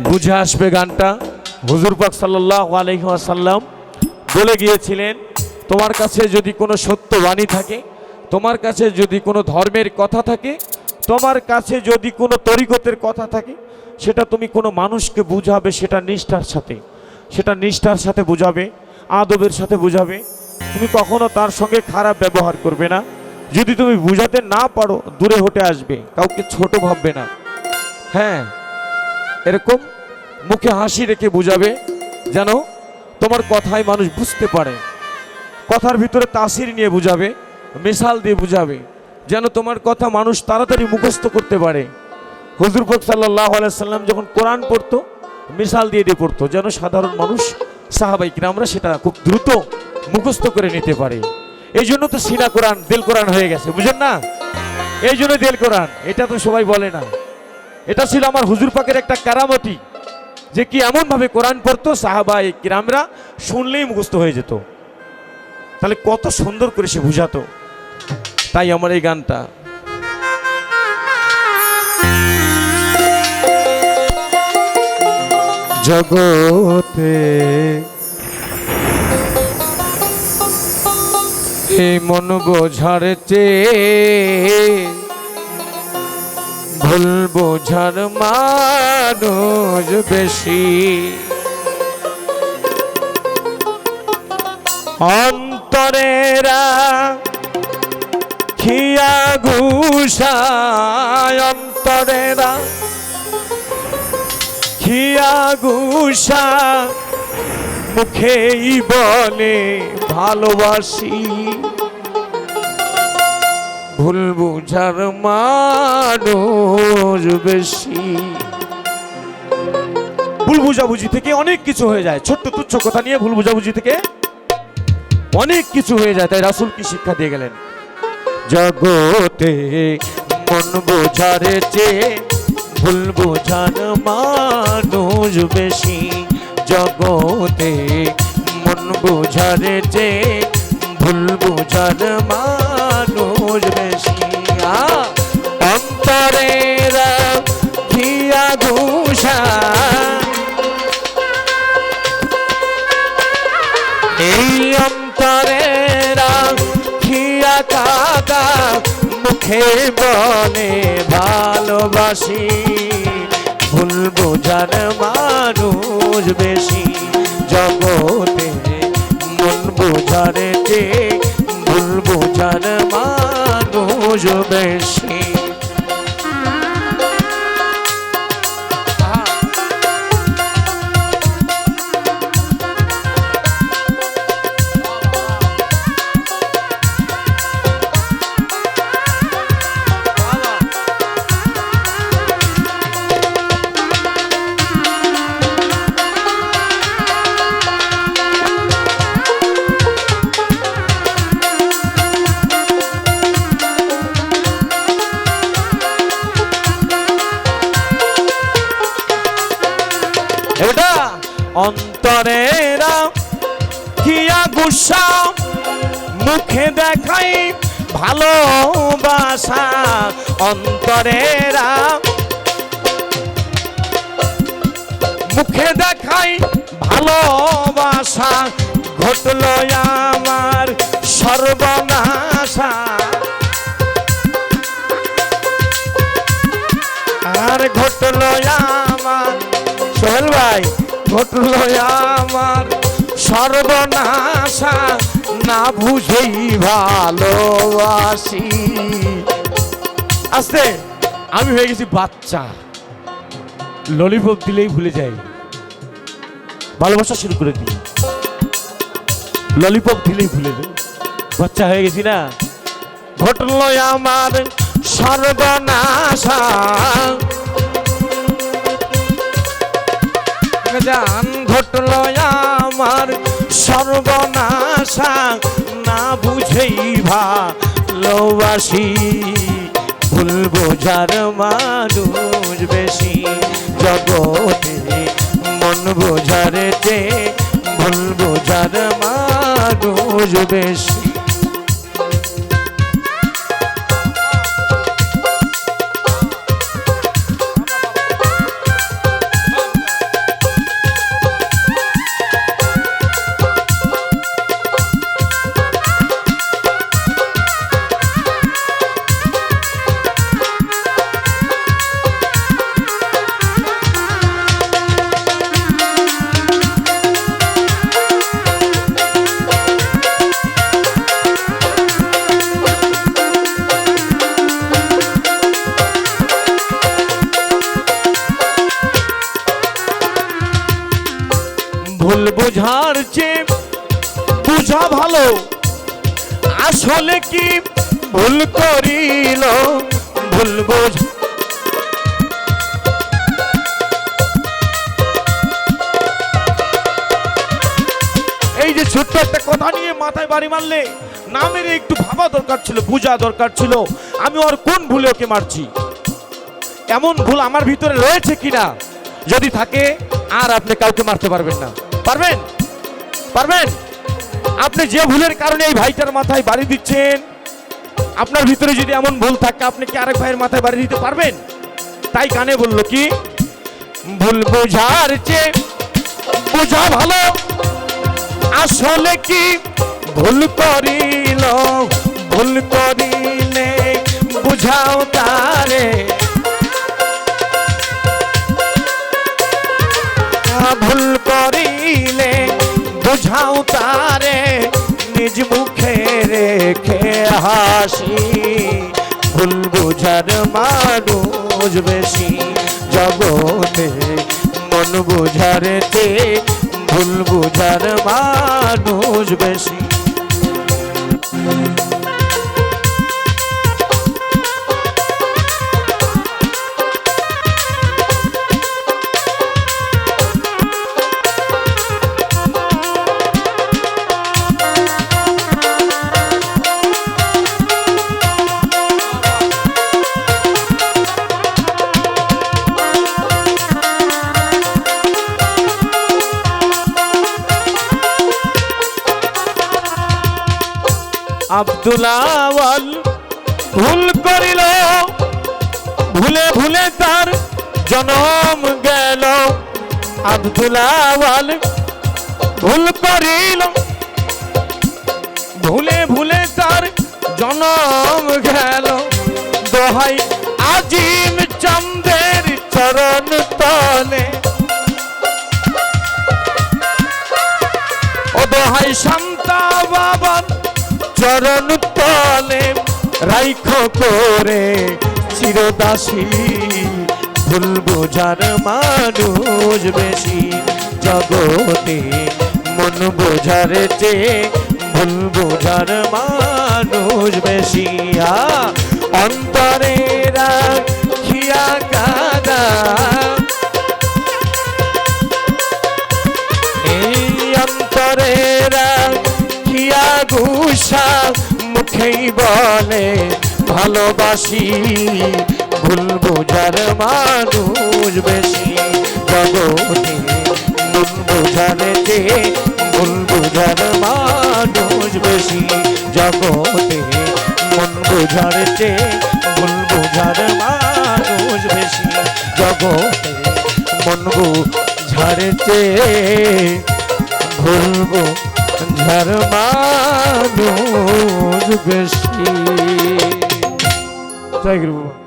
বুঝে আসবে গানটা। হুজুর পাক সাল্লাহ আলহিহাসাল্লাম বলে গিয়েছিলেন, তোমার কাছে যদি কোনো সত্য বাণী থাকে, তোমার কাছে যদি কোনো ধর্মের কথা থাকে, তোমার কাছে যদি কোনো তরিকতের কথা থাকে, সেটা তুমি কোনো মানুষকে বুঝাবে, সেটা নিষ্ঠার সাথে। সেটা নিষ্ঠার সাথে বুঝাবে, আদবের সাথে বুঝাবে। তুমি কখনো তার সঙ্গে খারাপ ব্যবহার করবে না। যদি তুমি বুঝাতে না পারো, দূরে হটে আসবে। কাউকে ছোট ভাববে না। হ্যাঁ এরকম মুখে হাসি রেখে বুঝাবে যেন তোমার কথায় মানুষ বুঝতে পারে। কথার ভিতরে তাসির নিয়ে বুঝাবে, মিশাল দিয়ে বুঝাবে যেন তোমার কথা মানুষ তাড়াতাড়ি মুখস্থ করতে পারে। হুজুর পাক সাল্লাহ সাল্লাম যখন কোরআন পড়তো, মিশাল দিয়ে দিয়ে পড়তো যেন সাধারণ মানুষ, সাহাবাই আমরা সেটা খুব দ্রুত মুখস্থ করে নিতে পারে। এই জন্য তো সিনা কোরআন, দিল কোরআন হয়ে গেছে, বুঝেন না? এই জন্য দিল কোরআন, এটা তো সবাই বলে না। এটা ছিল আমার হুজুর পাকের একটা কারামতি, যে কি এমন ভাবে কোরআন পড়তো সাহাবাই কিরামরা শুনলেই মুখস্থ হয়ে যেত। তাহলে কত সুন্দর করে সে বুঝাতো। তাই আমার এই গানটা। জগতে এই মন বোঝার চেয়ে ভুল বোঝার মানুষ বেশি। অন্তরেরা খিয়া ঘুষায় অন্তরেরা খিয়া ঘুষা মুখেই বলে ভালোবাসি। ভুল বুঝার মানুষ বেশি। ভুল বুঝাবুঝি থেকে অনেক কিছু হয়ে যায়। ছোট্ট তুচ্ছ কথা নিয়ে ভুল বুঝাবুঝি থেকে অনেক কিছু হয়ে যায়। তাই রাসুল কি শিক্ষা দিয়ে গেলেন? জগতে মন বোঝার চেয়ে ভুল বোঝার মানুষ বেশি। জগতে মন বোঝার চেয়ে ভুল বোঝার মানুষ বেশি আ, অন্তরের ধিয়া ঘুষা। এই অন্তরেরা খিয়া কাকা মুখে বলে ভালোবাসি। ভুল বোঝার মানুষ বেশি। জগতে মন বোঝার যে ভুল বোঝার মানুষ বেশি। অন্তরেরা কিয়া গুসা, মুখে দেখাই ভালোবাসা। অন্তরেরা মুখে দেখাই ভালোবাসা। ঘটল আমার সর্বনাশা। আর ঘটল আমার সোহেল ভাই ঘটল আমার সর্বনাশা, না বুঝেই ভালোবাসি। আস্তে, আমি হয়ে গেছি বাচ্চা। ললিপপ দিলেই ভুলে যাই। ভালোবাসা শুরু করে দিই। ললিপপ দিলেই ভুলে যাই। বাচ্চা হয়ে গেছি না। ঘটল আমার সর্বনাশা জান ঘটল আমার সর্বনাশা, না বুঝেই ভালোবাসি। ভুল বোঝার মানুষ বেশি জগতে, মন বোঝার যে ভুল বোঝার মানুষ বেশি। ভুল বোঝার চেয়ে বুঝা ভালো। আসলে কি ভুল করিল? ভুল বোঝ এই যে ছোট্ট একটা কথা নিয়ে মাথায় বাড়ি মারলে না মেরে একটু ভাবা দরকার ছিল, বোঝা দরকার ছিল। আমি ওর কোন ভুলে ওকে মারছি? এমন ভুল আমার ভিতরে রয়েছে কিনা? যদি থাকে, আর আপনি কাউকে মারতে পারবেন না। পারবেন? পারবেন? আপনি যে ভুলের কারণে এই ভাইটার মাথায় বাড়ি দিচ্ছেন, আপনার ভিতরে যদি এমন ভুল থাকে, আপনি কি আরেক ভাইয়ের মাথায় বাড়ি দিতে পারবেন? তাই গানে বলল কি? ভুল বোঝার চেয়ে বোঝা ভালো। আসলে কি ভুল করিল? ভুল করিলে বুঝাও তারে। ভুল করিলে বুঝাও তারে, নিজ মুখে রেখে হাসি। ভুল বুঝার মানুষ বেশি জগতে, মন বুঝার ভুল বুঝার মানুষ বেশি। আব্দুলাওয়াল ভুল করিল, ভুলে ভুলে তার জনম গেল। আব্দুলাওয়াল ভুল করিল। ভুলে ভুলে তার জনম গেল। দোহাই আজিম চন্দের চরণ তলে রাইখ করে চিরদাসী। ভুল বোঝার মানুষ বেশি জগতে, মন বোঝার চেয়ে ভুল বোঝার মানুষ বেশি। অন্তরে রাখিয়া কাদা গুসা মুখেই বলে, ভালোবাসি ভুল বোঝার মানুষ বেশি। জগতে মন বোঝার চেয়ে ভুল বোঝার মানুষ বেশি। জগতে মন বোঝার চেয়ে ভুল বোঝার মানুষ বেশি। জগতে মন বোঝার চেয়ে ভুলবো ঝার মানুষ বেশি জয় গুরু।